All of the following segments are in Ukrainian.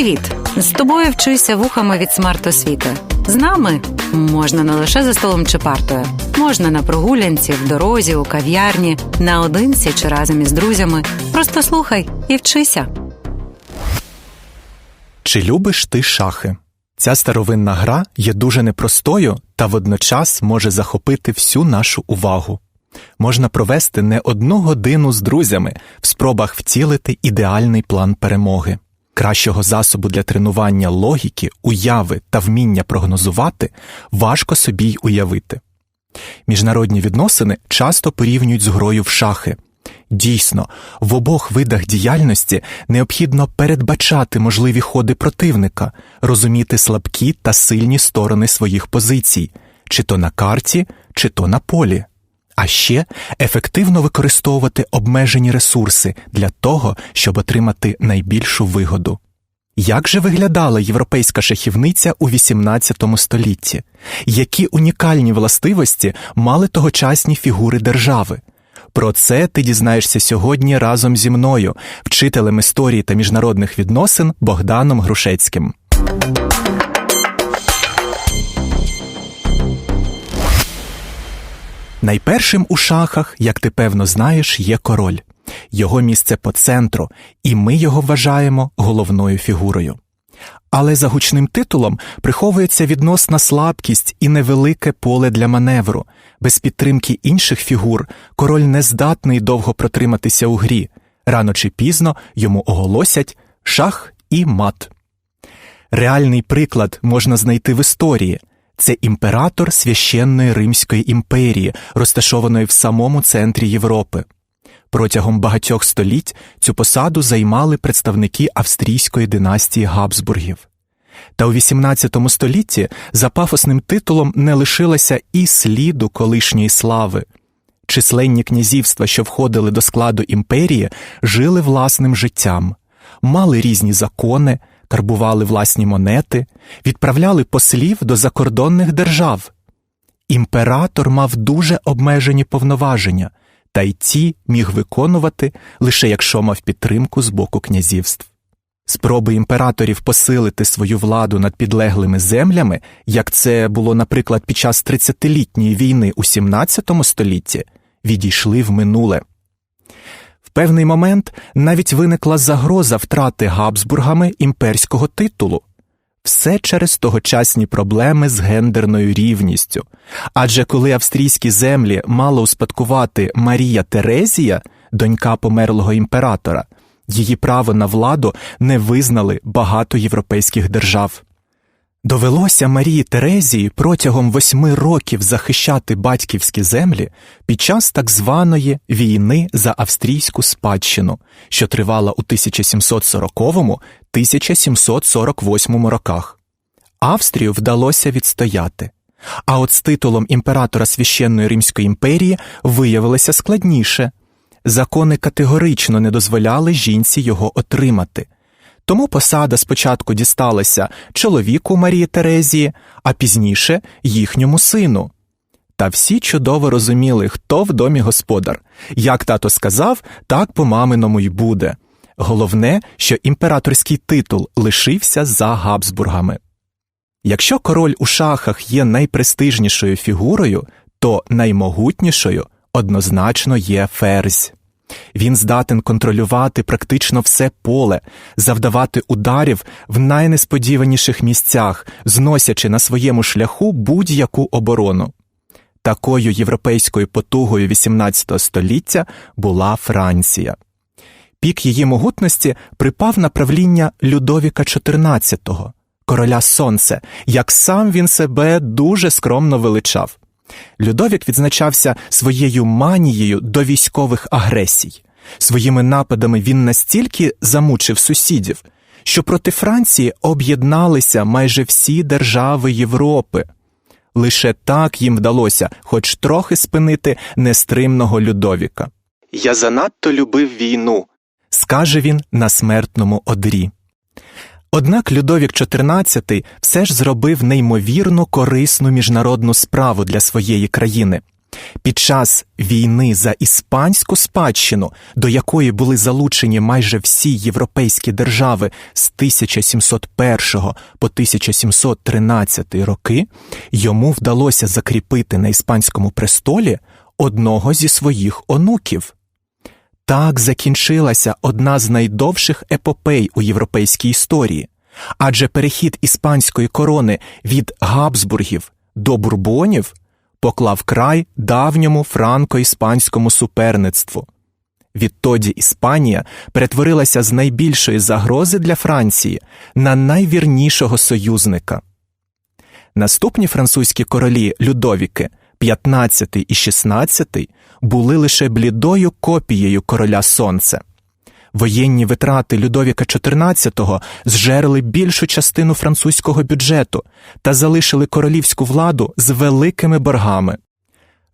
Привіт! З тобою вчуся вухами від смарт-освіти. З нами можна не лише за столом чи партою, можна на прогулянці, в дорозі, у кав'ярні, наодинці чи разом із друзями. Просто слухай і вчися. Чи любиш ти шахи? Ця старовинна гра є дуже непростою та водночас може захопити всю нашу увагу. Можна провести не одну годину з друзями в спробах втілити ідеальний план перемоги. Кращого засобу для тренування логіки, уяви та вміння прогнозувати важко собі й уявити. Міжнародні відносини часто порівнюють з грою в шахи. Дійсно, в обох видах діяльності необхідно передбачати можливі ходи противника, розуміти слабкі та сильні сторони своїх позицій, чи то на карті, чи то на полі. А ще ефективно використовувати обмежені ресурси для того, щоб отримати найбільшу вигоду. Як же виглядала європейська шахівниця у XVIII столітті? Які унікальні властивості мали тогочасні фігури держави? Про це ти дізнаєшся сьогодні разом зі мною, вчителем історії та міжнародних відносин Богданом Грушецьким. Найпершим у шахах, як ти певно знаєш, є король. Його місце по центру, і ми його вважаємо головною фігурою. Але за гучним титулом приховується відносна слабкість і невелике поле для маневру. Без підтримки інших фігур король не здатний довго протриматися у грі. Рано чи пізно йому оголосять шах і мат. Реальний приклад можна знайти в історії. Це імператор священної Римської імперії, розташованої в самому центрі Європи. Протягом багатьох століть цю посаду займали представники австрійської династії Габсбургів. Та у XVIII столітті за пафосним титулом не лишилося і сліду колишньої слави. Численні князівства, що входили до складу імперії, жили власним життям, мали різні закони, карбували власні монети, відправляли послів до закордонних держав. Імператор мав дуже обмежені повноваження, та й ці міг виконувати лише якщо мав підтримку з боку князівств. Спроби імператорів посилити свою владу над підлеглими землями, як це було, наприклад, під час 30-літньої війни у 17 столітті, відійшли в минуле. Певний момент навіть виникла загроза втрати Габсбургами імперського титулу. Все через тогочасні проблеми з гендерною рівністю. Адже коли австрійські землі мала успадкувати Марія Терезія, донька померлого імператора, її право на владу не визнали багато європейських держав. Довелося Марії Терезії протягом восьми років захищати батьківські землі під час так званої війни за австрійську спадщину, що тривала у 1740-1748 роках. Австрію вдалося відстояти. А от з титулом імператора священної Римської імперії виявилося складніше закони категорично не дозволяли жінці його отримати. Тому посада спочатку дісталася чоловіку Марії Терезії, а пізніше їхньому сину. Та всі чудово розуміли, хто в домі господар. Як тато сказав, так по маминому й буде. Головне, що імператорський титул лишився за Габсбургами. Якщо король у шахах є найпрестижнішою фігурою, то наймогутнішою однозначно є ферзь. Він здатен контролювати практично все поле, завдавати ударів в найнесподіваніших місцях, зносячи на своєму шляху будь-яку оборону. Такою європейською потугою XVIII століття була Франція. Пік її могутності припав на правління Людовіка XIV, короля Сонце, як сам він себе дуже скромно величав. Людовік відзначався своєю манією до військових агресій. Своїми нападами він настільки замучив сусідів, що проти Франції об'єдналися майже всі держави Європи. Лише так їм вдалося хоч трохи спинити нестримного Людовіка. Я занадто любив війну, скаже він на смертному одрі. Однак Людовік XIV все ж зробив неймовірно корисну міжнародну справу для своєї країни. Під час війни за іспанську спадщину, до якої були залучені майже всі європейські держави з 1701 по 1713 роки, йому вдалося закріпити на іспанському престолі одного зі своїх онуків. Так закінчилася одна з найдовших епопей у європейській історії, адже перехід іспанської корони від Габсбургів до Бурбонів поклав край давньому франко-іспанському суперництву. Відтоді Іспанія перетворилася з найбільшої загрози для Франції на найвірнішого союзника. Наступні французькі королі Людовіки 15 і 16 були лише блідою копією короля Сонце. Воєнні витрати Людовіка XIV зжерли більшу частину французького бюджету та залишили королівську владу з великими боргами.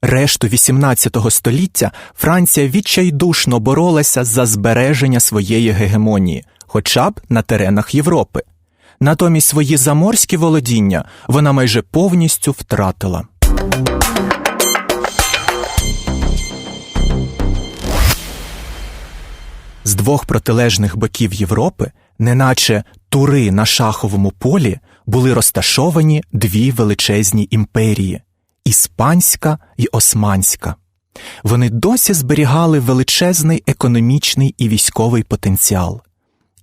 Решту XVIII століття Франція відчайдушно боролася за збереження своєї гегемонії, хоча б на теренах Європи. Натомість свої заморські володіння вона майже повністю втратила. З двох протилежних боків Європи, неначе тури на шаховому полі, були розташовані дві величезні імперії іспанська і османська. Вони досі зберігали величезний економічний і військовий потенціал.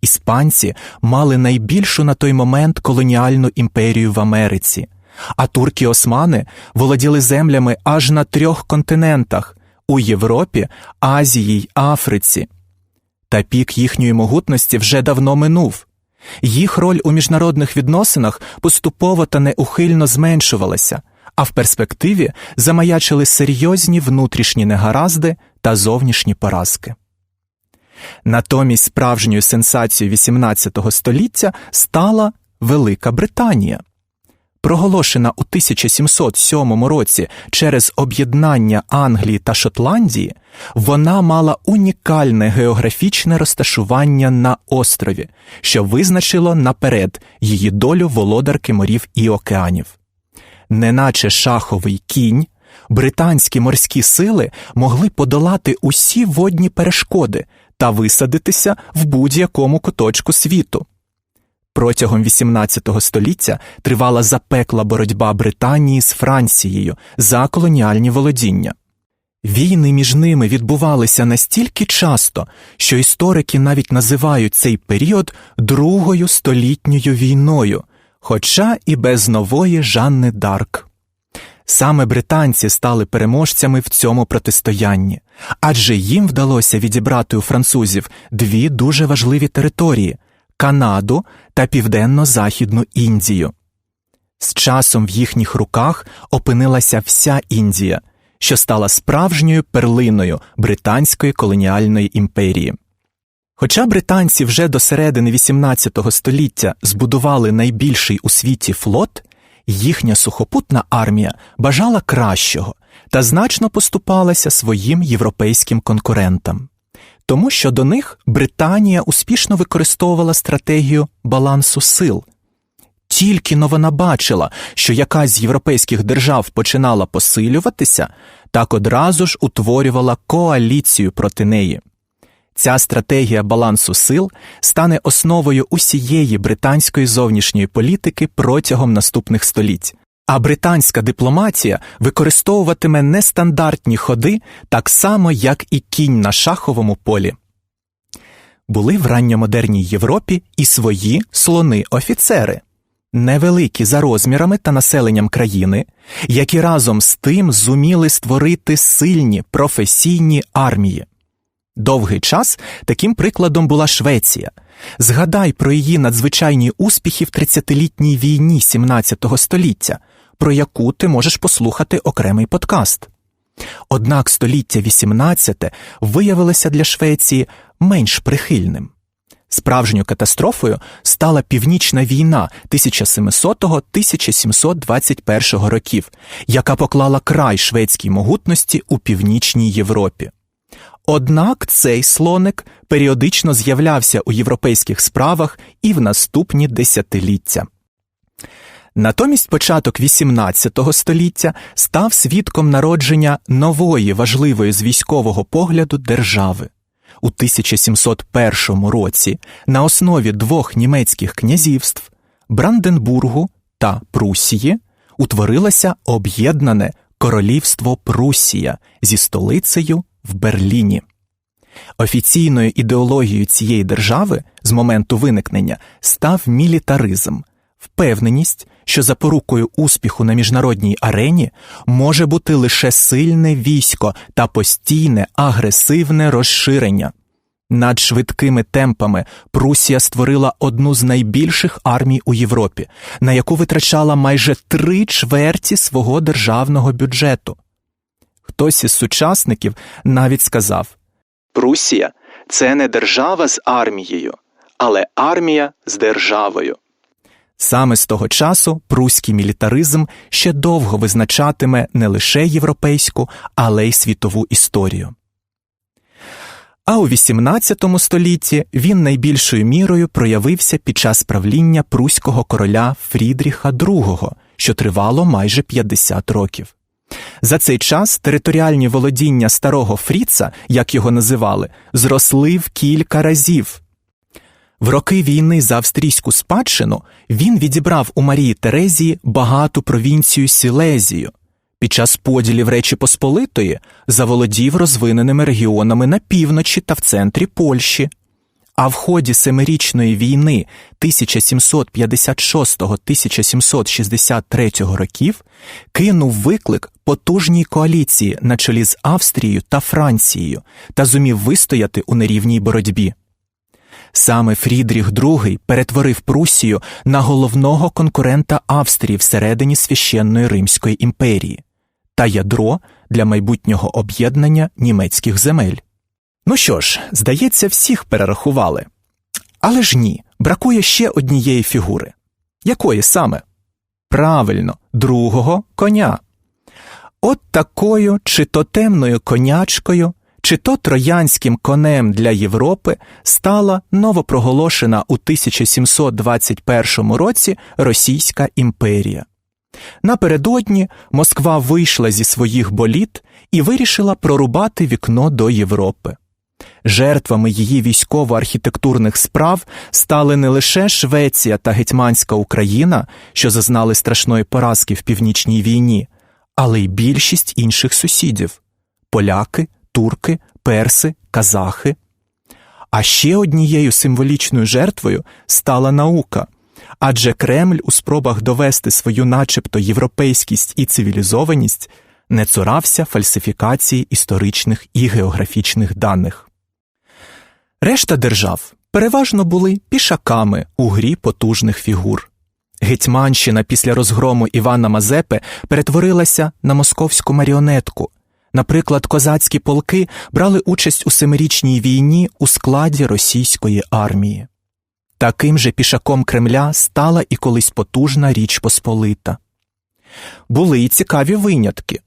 Іспанці мали найбільшу на той момент колоніальну імперію в Америці, а турки османи володіли землями аж на трьох континентах у Європі, Азії й Африці. Та пік їхньої могутності вже давно минув. Їх роль у міжнародних відносинах поступово та неухильно зменшувалася, а в перспективі замаячили серйозні внутрішні негаразди та зовнішні поразки. Натомість справжньою сенсацією XVIII століття стала Велика Британія. Проголошена у 1707 році через об'єднання Англії та Шотландії, вона мала унікальне географічне розташування на острові, що визначило наперед її долю володарки морів і океанів. Неначе шаховий кінь, британські морські сили могли подолати усі водні перешкоди та висадитися в будь-якому куточку світу. Протягом XVIII століття тривала запекла боротьба Британії з Францією за колоніальні володіння. Війни між ними відбувалися настільки часто, що історики навіть називають цей період Другою столітньою війною, хоча і без нової Жанни Дарк. Саме британці стали переможцями в цьому протистоянні, адже їм вдалося відібрати у французів дві дуже важливі території Канаду та Південно-Західну Індію. З часом в їхніх руках опинилася вся Індія, що стала справжньою перлиною британської колоніальної імперії. Хоча британці вже до середини XVIII століття збудували найбільший у світі флот, їхня сухопутна армія бажала кращого та значно поступалася своїм європейським конкурентам тому що до них Британія успішно використовувала стратегію балансу сил. Тільки но вона бачила, що якась з європейських держав починала посилюватися, так одразу ж утворювала коаліцію проти неї. Ця стратегія балансу сил стане основою усієї британської зовнішньої політики протягом наступних століть. А британська дипломатія використовуватиме нестандартні ходи так само, як і кінь на шаховому полі. Були в ранньомодерній Європі і свої слони-офіцери, невеликі за розмірами та населенням країни, які разом з тим зуміли створити сильні професійні армії. Довгий час таким прикладом була Швеція. Згадай про її надзвичайні успіхи в 30-літній війні 17 століття про яку ти можеш послухати окремий подкаст. Однак століття XVIII виявилося для Швеції менш прихильним. Справжньою катастрофою стала Північна війна 1700-1721 років, яка поклала край шведській могутності у північній Європі. Однак цей слоник періодично з'являвся у європейських справах і в наступні десятиліття. Натомість початок XVIII століття став свідком народження нової важливої з військового погляду держави. У 1701 році на основі двох німецьких князівств Бранденбургу та Прусії утворилося об'єднане Королівство Прусія зі столицею в Берліні. Офіційною ідеологією цієї держави з моменту виникнення став мілітаризм, впевненість, що запорукою успіху на міжнародній арені може бути лише сильне військо та постійне агресивне розширення. Над швидкими темпами Прусія створила одну з найбільших армій у Європі, на яку витрачала майже три чверті свого державного бюджету. Хтось із сучасників навіть сказав Прусія це не держава з армією, але армія з державою. Саме з того часу пруський мілітаризм ще довго визначатиме не лише європейську, але й світову історію. А у XVIII столітті він найбільшою мірою проявився під час правління пруського короля Фрідріха II, що тривало майже 50 років. За цей час територіальні володіння старого Фріца, як його називали, зросли в кілька разів. В роки війни за австрійську спадщину він відібрав у Марії Терезії багату провінцію Сілезію. Під час поділів Речі Посполитої заволодів розвиненими регіонами на півночі та в центрі Польщі. А в ході Семирічної війни 1756-1763 років кинув виклик потужній коаліції на чолі з Австрією та Францією та зумів вистояти у нерівній боротьбі. Саме Фрідріх II перетворив Прусію на головного конкурента Австрії всередині священної Римської імперії та ядро для майбутнього об'єднання німецьких земель. Ну що ж, здається, всіх перерахували. Але ж ні, бракує ще однієї фігури. Якої саме? Правильно, другого коня. От такою чи то темною конячкою, чи то троянським конем для Європи стала новопроголошена у 1721 році Російська імперія. Напередодні Москва вийшла зі своїх боліт і вирішила прорубати вікно до Європи. Жертвами її військово-архітектурних справ стали не лише Швеція та Гетьманська Україна, що зазнали страшної поразки в північній війні, але й більшість інших сусідів поляки, турки, перси, казахи. А ще однією символічною жертвою стала наука, адже Кремль у спробах довести свою начебто європейськість і цивілізованість не цурався фальсифікації історичних і географічних даних. Решта держав переважно були пішаками у грі потужних фігур. Гетьманщина після розгрому Івана Мазепи перетворилася на московську маріонетку. Наприклад, козацькі полки брали участь у семирічній війні у складі російської армії. Таким же пішаком Кремля стала і колись потужна Річ Посполита. Були й цікаві винятки.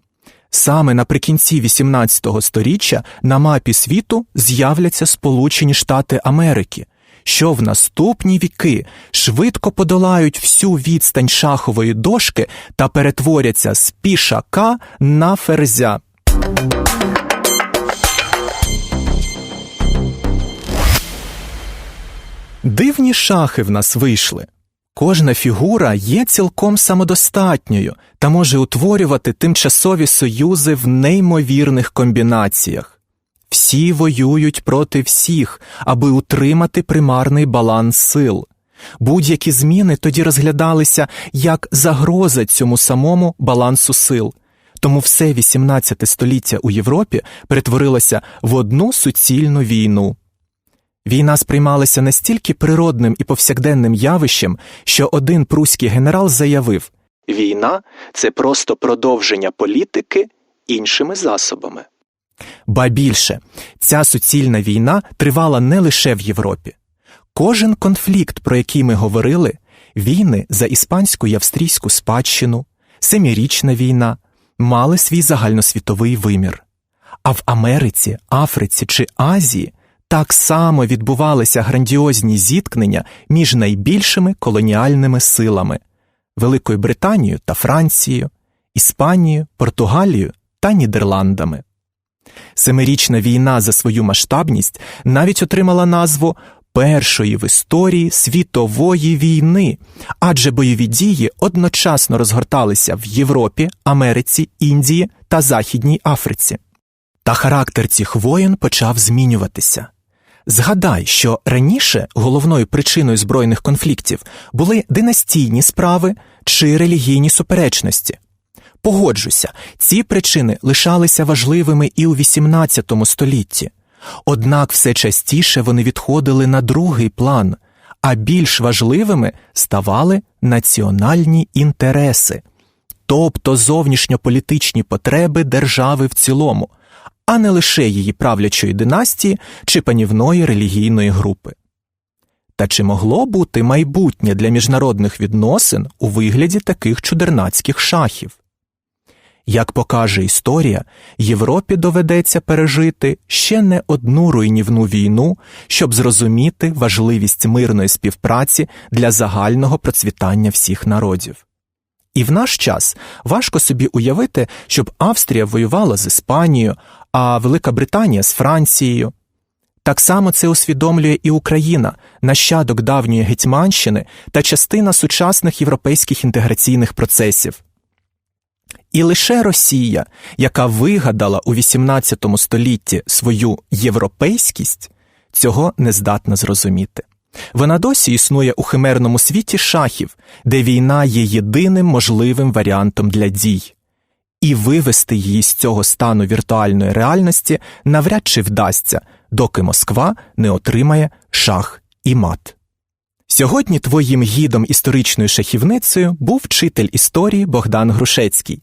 Саме наприкінці XVIII століття на мапі світу з'являться Сполучені Штати Америки, що в наступні віки швидко подолають всю відстань шахової дошки та перетворяться з пішака на ферзя. Дивні шахи в нас вийшли. Кожна фігура є цілком самодостатньою та може утворювати тимчасові союзи в неймовірних комбінаціях. Всі воюють проти всіх, аби утримати примарний баланс сил. Будь-які зміни тоді розглядалися як загроза цьому самому балансу сил. Тому все XVIII століття у Європі перетворилося в одну суцільну війну. Війна сприймалася настільки природним і повсякденним явищем, що один пруський генерал заявив Війна це просто продовження політики іншими засобами. Ба більше, ця суцільна війна тривала не лише в Європі. Кожен конфлікт, про який ми говорили, війни за іспанську і австрійську спадщину, семирічна війна, мали свій загальносвітовий вимір. А в Америці, Африці чи Азії так само відбувалися грандіозні зіткнення між найбільшими колоніальними силами Великою Британією та Францією, Іспанією, Португалією та Нідерландами. Семирічна війна за свою масштабність навіть отримала назву першої в історії світової війни, адже бойові дії одночасно розгорталися в Європі, Америці, Індії та Західній Африці. Та характер цих воєн почав змінюватися. Згадай, що раніше головною причиною збройних конфліктів були династійні справи чи релігійні суперечності. Погоджуся, ці причини лишалися важливими і у XVIII столітті, однак все частіше вони відходили на другий план, а більш важливими ставали національні інтереси, тобто зовнішньополітичні потреби держави в цілому, а не лише її правлячої династії чи панівної релігійної групи. Та чи могло бути майбутнє для міжнародних відносин у вигляді таких чудернацьких шахів? Як покаже історія, Європі доведеться пережити ще не одну руйнівну війну, щоб зрозуміти важливість мирної співпраці для загального процвітання всіх народів. І в наш час важко собі уявити, щоб Австрія воювала з Іспанією, а Велика Британія з Францією. Так само це усвідомлює і Україна, нащадок давньої Гетьманщини та частина сучасних європейських інтеграційних процесів. І лише Росія, яка вигадала у XVIII столітті свою європейськість, цього не здатна зрозуміти. Вона досі існує у химерному світі шахів, де війна є єдиним можливим варіантом для дій, і вивести її з цього стану віртуальної реальності навряд чи вдасться, доки Москва не отримає шах і мат. Сьогодні твоїм гідом історичною шахівницею був вчитель історії Богдан Грушецький.